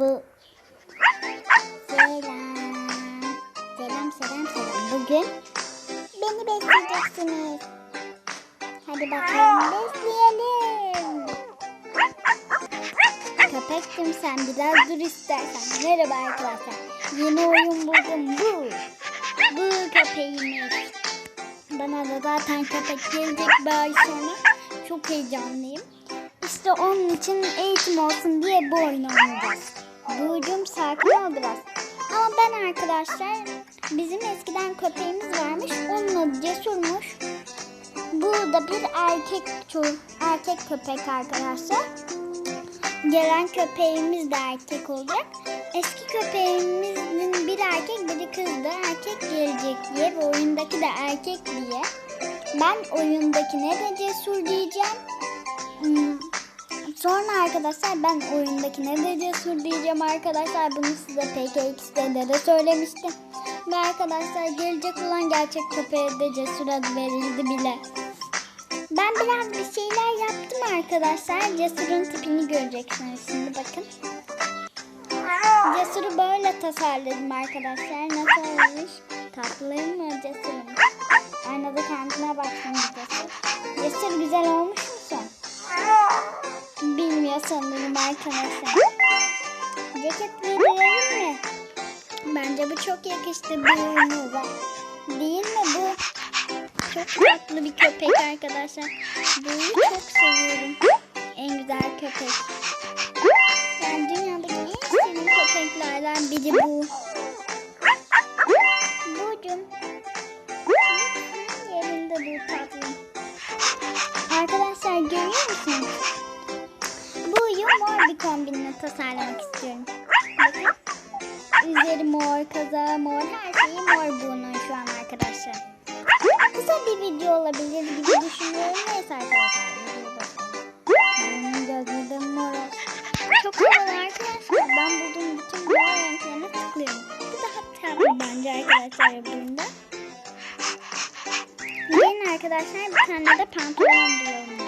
Bu Selam. Selam selam selam. Bugün beni besleyeceksiniz. Hadi bakalım besleyelim. Köpektim sen biraz dur istersen. Merhaba arkadaşlar. Yeni oyun buldum bu. Bu köpeğimiz. Bana da zaten köpek gelecek bir sonra. Çok heyecanlıyım. İşte onun için eğitim olsun diye bu oyunu oynayacağız. Buğcum sakin ol biraz. Ama ben arkadaşlar bizim eskiden köpeğimiz varmış. Onun adı Cesur'muş. Bu da bir erkek ço- erkek köpek arkadaşlar. Gelen köpeğimiz de erkek olacak. Eski köpeğimizin bir erkek biri kızdı. Erkek gelecek diye ve oyundaki de erkek diye. Ben oyundakine de cesur diyeceğim. Hmm, Sonra arkadaşlar ben oyundakine de cesur diyeceğim arkadaşlar. Bunu size PKX'de de söylemiştim. Ve arkadaşlar gelecek olan gerçek köpeğe de cesur adı verildi bile. Ben biraz bir şeyler yaptım arkadaşlar. Cesur'un tipini göreceksiniz şimdi bakın. Cesur'u böyle tasarladım arkadaşlar. Nasıl olmuş? Tatlı mı Cesur'un? Aynada kendine baksın Cesur. Cesur güzel olmuş musun? Bilmiyor sanırım arkadaşlar. Ceket giydirelim mi? Bence bu çok yakıştı bir oyunuza. Değil mi bu? Çok tatlı bir köpek arkadaşlar. Bunu çok seviyorum. En güzel köpek. Yani dünyadaki en sevdiğim köpeklerden biri bu. Bucum. Yerinde bu tatlım. Arkadaşlar görüyor musunuz? Kombinle tasarlamak istiyorum. Bakın. Üzeri mor, kazağı mor, her şeyi mor bunun şu an arkadaşlar. Kısa bir video olabilir gibi düşünüyorum. Neyse arkadaşlar. videoyu bakalım. Bunun gözleri de mor. Çok havalı arkadaşlar. Ben bulduğum bütün mor renklerine tıklıyorum. Bu daha tatlı bence arkadaşlar öbüründe. Gelin arkadaşlar bir tane de pantolon bulalım.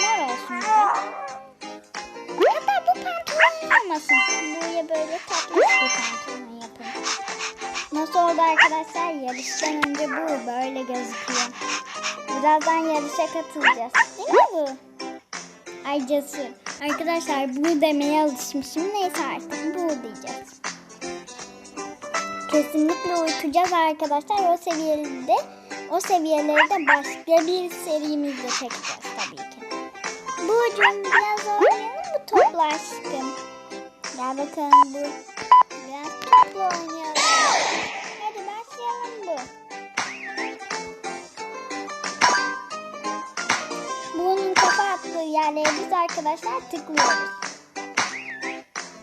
Mor olsun bir olmasın. Buraya böyle tatlı bir pantolon yapın. Nasıl oldu arkadaşlar? Yarıştan önce bu böyle gözüküyor. Birazdan yarışa katılacağız. Değil mi bu? Ay cesur. Arkadaşlar bu demeye alışmışım. Neyse artık bu diyeceğiz. Kesinlikle uyutacağız arkadaşlar. O seviyede o seviyeleri de başka bir serimizde çekeceğiz tabii ki. Burcu'm biraz oynayalım mı topla aşkım? Gel bakalım bu. Biraz topla oynayalım. Hadi başlayalım bu. Bunun kafa attığı yerlere biz arkadaşlar tıklıyoruz.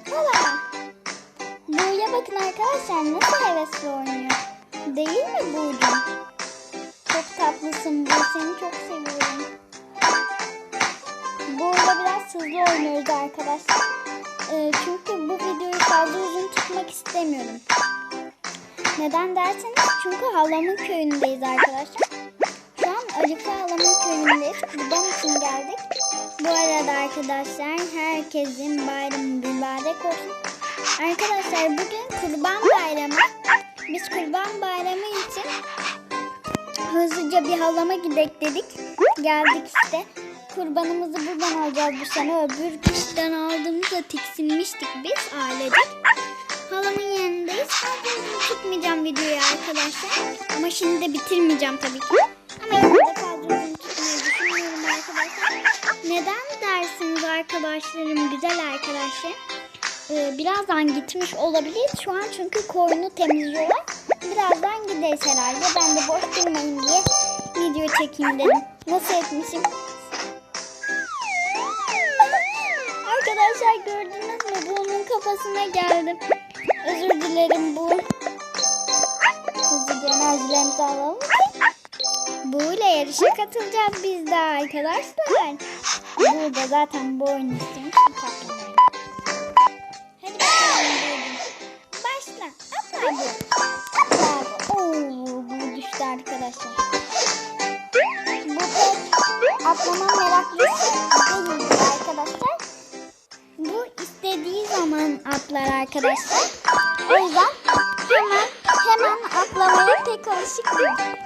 Hala. Buğya bakın arkadaşlar nasıl hevesli oynuyor. Değil mi Buğcuğum? Çok tatlısın bu. Seni çok seviyorum. Burada biraz hızlı oynuyoruz arkadaşlar. Ee, çünkü bu videoyu fazla uzun tutmak istemiyorum. Neden derseniz çünkü halamın köyündeyiz arkadaşlar. Şu an Acıklı halamın köyündeyiz. Kurban için geldik. Bu arada arkadaşlar herkesin bayramı mübarek olsun. Arkadaşlar bugün kurban bayramı. Biz kurban bayramı için hızlıca bir halama gidek dedik. Geldik işte. Kurbanımızı buradan alacağız bu sene. Öbür kıştan aldığımızda tiksinmiştik biz ailecek. Halamın yanındayız. Tutmayacağım videoyu arkadaşlar. Ama şimdi de bitirmeyeceğim tabii ki. Ama uzun tutmayı düşünmüyorum arkadaşlar. Neden dersiniz arkadaşlarım, güzel arkadaşlar? Ee, birazdan gitmiş olabilir. Şu an çünkü koyunu temizliyorlar. Birazdan gideriz herhalde. Ben de boş durmayayım diye video çekeyim dedim. Nasıl etmişim? Gördünüz mü? Bunun kafasına geldim. Özür dilerim bu. Hızlıca enerjilerimizi alalım ki. Buğuyla yarışa katılacağız biz de arkadaşlar. Burada zaten bu oyunu istemiş. Tatlı. Hadi bakalım. Başla. Atla bu. Bu. Oo, bu düştü arkadaşlar. Bu pek atlama meraklısı değildi arkadaşlar. O yüzden hemen hemen atlamaya pek alışık değil.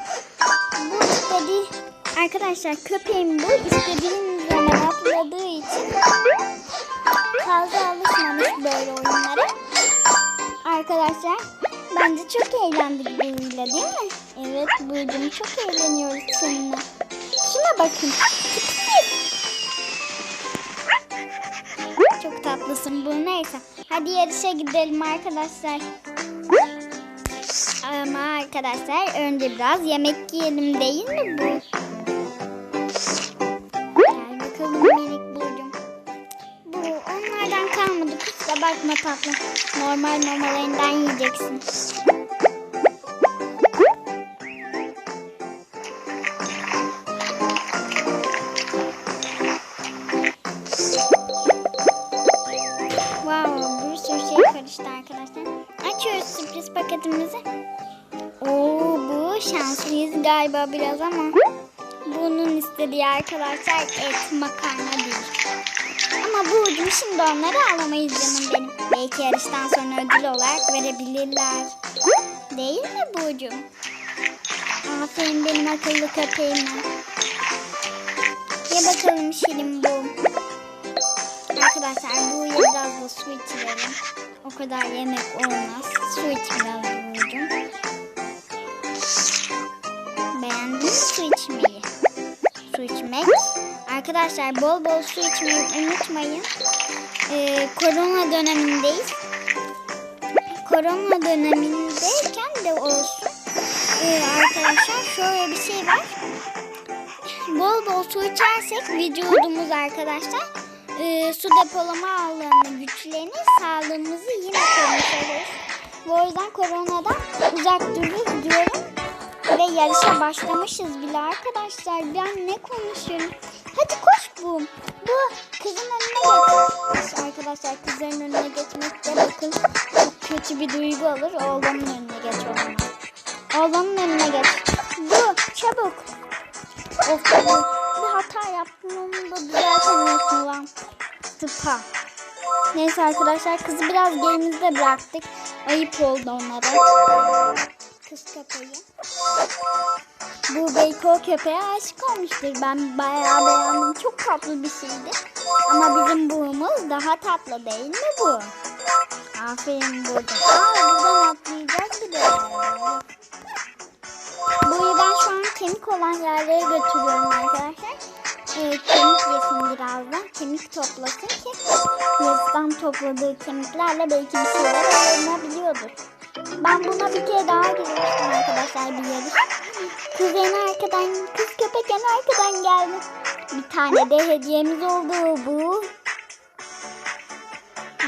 Bu istediği arkadaşlar köpeğim bu istediğim zaman atladığı için fazla alışmamış böyle oyunlara. Arkadaşlar bence çok eğlendik bununla değil mi? Evet Burcu'm çok eğleniyoruz seninle. Şuna bakın. Çok tatlısın bu neyse. Hadi yarışa gidelim arkadaşlar. Ama arkadaşlar önce biraz yemek yiyelim değil mi bu? Gel bakalım minik Burcu'm. Bu onlardan kalmadı kusura bakma tatlı. Normal mamalarından yiyeceksin. Galiba biraz ama bunun istediği arkadaşlar et makarna değil. Ama Burcu'm şimdi onları alamayız canım benim. Belki yarıştan sonra ödül olarak verebilirler. Değil mi Burcu'm? Aferin benim akıllı köpeğime. Ye bakalım Şirin bu. Arkadaşlar bu biraz da su içirelim. O kadar yemek olmaz. Su iç mi su içmeyi? Su içmek. Arkadaşlar bol bol su içmeyi unutmayın. Ee, korona dönemindeyiz. Korona dönemindeyken de olsun. Ee, arkadaşlar şöyle bir şey var. Bol bol su içersek vücudumuz arkadaşlar e, su depolama alanı güçlenir. Sağlığımızı yine korumuş oluruz. Bu yüzden koronadan uzak dururuz diyorum. Ve yarışa başlamışız bile arkadaşlar. Ben ne konuşuyorum? Hadi koş bu. Bu kızın önüne geç. Arkadaşlar kızların önüne geçmek de bakın çok kötü bir duygu olur. Oğlanın önüne geç o zaman. Oğlanın önüne geç. Bu çabuk. Of bu bir hata yaptım onu da düzeltemiyorsun lan. Sıpa. Neyse arkadaşlar kızı biraz gerimizde bıraktık. Ayıp oldu onlara. Kız köpeği. Bu belki o köpeğe aşık olmuştur. Ben bayağı beğendim. Çok tatlı bir şeydi. Ama bizim buğumuz daha tatlı değil mi bu? Aferin burada. Aa buradan atlayacağız bir de. Buyu ben şu an kemik olan yerlere götürüyorum arkadaşlar. Ee, kemik yesin birazdan. Kemik toplasın ki yazdan topladığı kemiklerle belki bir şeyler öğrenebiliyordur. Ben buna bir kere daha girmiştim arkadaşlar bir yarış. Kız en arkadan, kız köpek en arkadan geldi. Bir tane de hediyemiz oldu bu.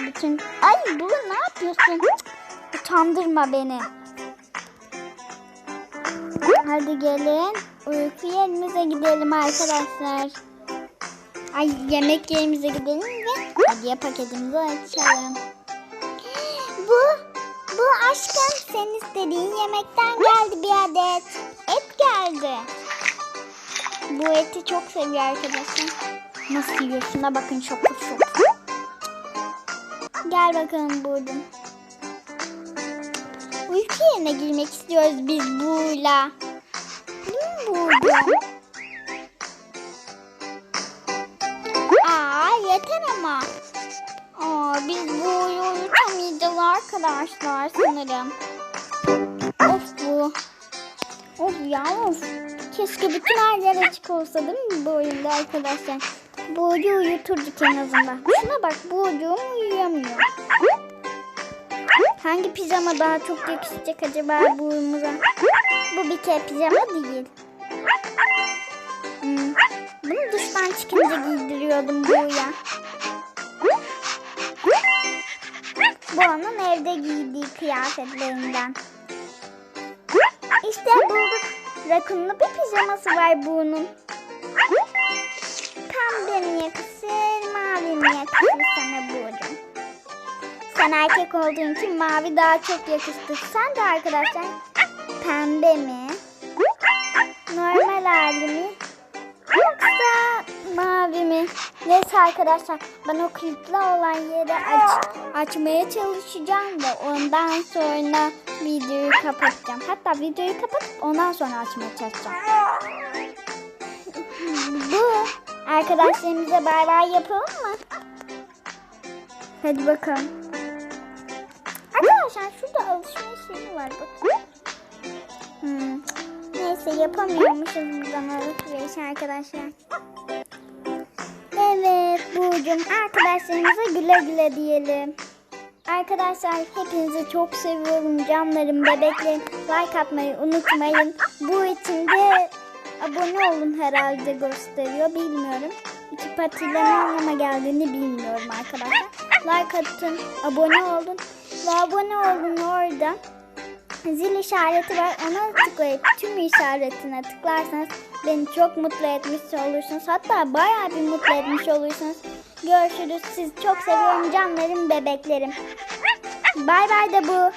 Bütün... Ay bu ne yapıyorsun? Utandırma beni. Hadi gelin. Uyku yerimize gidelim arkadaşlar. Ay yemek yerimize gidelim ve hediye paketimizi açalım. Bu, bu aşkım senin istediğin yemekten geldi bir adet. Geldi. Bu eti çok seviyor arkadaşım. Nasıl yiyor? Şuna bakın şokur şokur. Gel bakalım buradan. Uyku yerine girmek istiyoruz biz Buğla. Değil mi Buğla? Aa yeter ama. Aa biz Buğla'yı uyutamayacağız arkadaşlar sanırım. Of bu. Of ya of. Keşke bütün her yer açık olsa değil mi bu oyunda arkadaşlar? Buğucu uyuturduk en azından. Şuna bak Buğucuğum uyuyamıyor. Hangi pijama daha çok yakışacak acaba buğumuza? Bu bir kere pijama değil. Hmm. Bunu duştan çıkınca giydiriyordum buğuya. Bu onun evde giydiği kıyafetlerinden. İşte bulduk. Rakunlu bir pijaması var buğunun. Pembe mi yakışır, mavi mi sana buğucum? Sen erkek olduğun için mavi daha çok yakıştı. Sen de arkadaşlar pembe mi? Normal hali mi? Yoksa mavi mi? Ne Neyse arkadaşlar ben o kilitli olan yeri aç, açmaya çalışacağım da ondan sonra videoyu kapatacağım. Hatta videoyu kapatıp ondan sonra açmaya çalışacağım. Bu arkadaşlarımıza bay bay yapalım mı? Hadi bakalım. Arkadaşlar şurada alışma şeyi var bakın. Hmm. Neyse yapamıyormuşuz buradan alışveriş arkadaşlar. Burcu'm arkadaşlarımıza güle güle diyelim. Arkadaşlar hepinizi çok seviyorum canlarım bebeklerim. Like atmayı unutmayın. Bu için de abone olun herhalde gösteriyor bilmiyorum. İki patiyle ne anlama geldiğini bilmiyorum arkadaşlar. Like atın, abone olun. Ve abone olun orada. Zil işareti var. Ona tıklayıp tüm işaretine tıklarsanız beni çok mutlu etmiş olursunuz. Hatta bayağı bir mutlu etmiş olursunuz. Görüşürüz. Sizi çok seviyorum canlarım, bebeklerim. Bay bay da bu.